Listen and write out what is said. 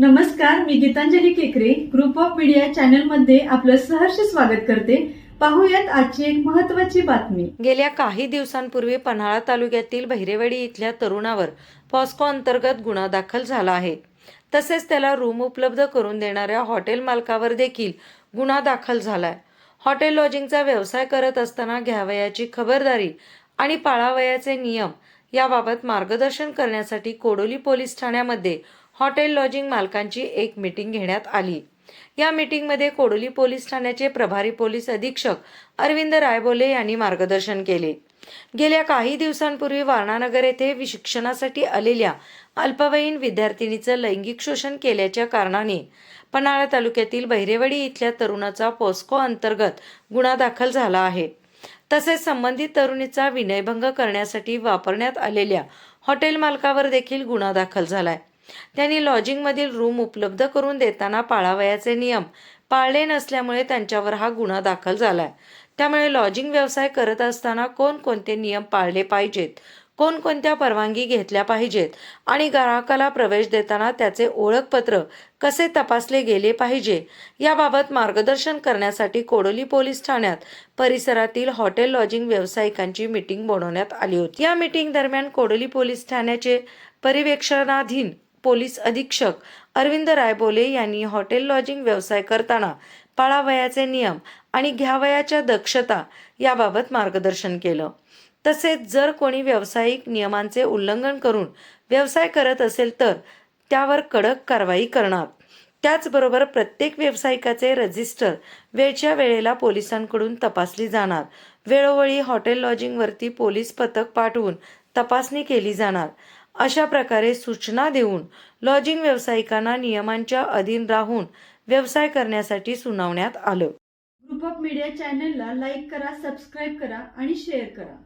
नमस्कार मी गीतांजली केकरे. Group of media चॅनलमध्ये आपलं सहर्ष स्वागत करते. पाहूयात आजची एक महत्वाची बातमी. गेल्या काही दिवसांपूर्वी पन्हाळा तालुक्यातील बहिरेवाडी इथल्या तरुणावर पॉस्को अंतर्गत गुन्हा दाखल झाला आहे. तसेच त्याला रूम उपलब्ध करून देणाऱ्या हॉटेल मालकावर देखील गुन्हा दाखल झालाय. हॉटेल लॉजिंगचा व्यवसाय करत असताना घ्यावयाची खबरदारी आणि पाळावयाचे नियम याबाबत मार्गदर्शन करण्यासाठी कोडोली पोलीस ठाण्यामध्ये हॉटेल लॉजिंग मालकांची एक मीटिंग घेण्यात आली. या मीटिंगमध्ये कोडोली पोलीस ठाण्याचे प्रभारी पोलीस अधीक्षक अरविंद रायबोले यांनी मार्गदर्शन केले. गेल्या काही दिवसांपूर्वी वारणानगर येथे शिक्षणासाठी आलेल्या अल्पवयीन विद्यार्थिनीचं लैंगिक शोषण केल्याच्या कारणाने पन्हाळा तालुक्यातील बहिरेवाडी इथल्या तरुणाचा पोस्को अंतर्गत गुन्हा दाखल झाला आहे. तसेच संबंधित तरुणीचा विनयभंग करण्यासाठी वापरण्यात आलेल्या हॉटेल मालकावर देखील गुन्हा दाखल झालाय. त्यांनी लॉजिंगमधील रूम उपलब्ध करून देताना पाळावयाचे नियम. पाळले नसल्यामुळे त्यांच्यावर हा गुन्हा दाखल झालाय. त्यामुळे लॉजिंग व्यवसाय करत असताना कोणकोणते नियम पाळले पाहिजेत? कोणकोणत्या परवानगी घेतल्या पाहिजेत? आणि ग्राहकाला प्रवेश देताना त्याचे ओळखपत्र कसे तपासले गेले पाहिजे? याबाबत मार्गदर्शन करण्यासाठी कोडोली पोलीस ठाण्यात परिसरातील हॉटेल लॉजिंग व्यावसायिकांची मीटिंग बोलवण्यात आली होती. या मिटिंग दरम्यान कोडोली पोलीस ठाण्याचे पर्यवेक्षणाधीन पोलीस अधीक्षक अरविंद रायबोले यांनी हॉटेल लॉजिंग व्यवसाय करताना पाळावयाचे नियम आणि घ्यावयाच्या दक्षता याबाबत मार्गदर्शन केलं. तसेच जर कोणी व्यावसायिक नियमांचे उल्लंघन करून व्यवसाय करत असेल तर त्यावर कडक कारवाई करणार. त्याचबरोबर प्रत्येक व्यावसायिकाचे रजिस्टर वेळच्या वेळेला पोलिसांकडून तपासली जाणार. वेळोवेळी हॉटेल लॉजिंगवरती पोलीस पथक पाठवून तपासणी केली जाणार. अशा प्रकारे सूचना देऊन लॉजिंग व्यावसायिकांना नियमांच्या अधीन राहून व्यवसाय करण्यासाठी सुनावण्यात आलं. ग्रुप ऑफ मीडिया चॅनलला लाईक करा सबस्क्राईब करा आणि शेअर करा.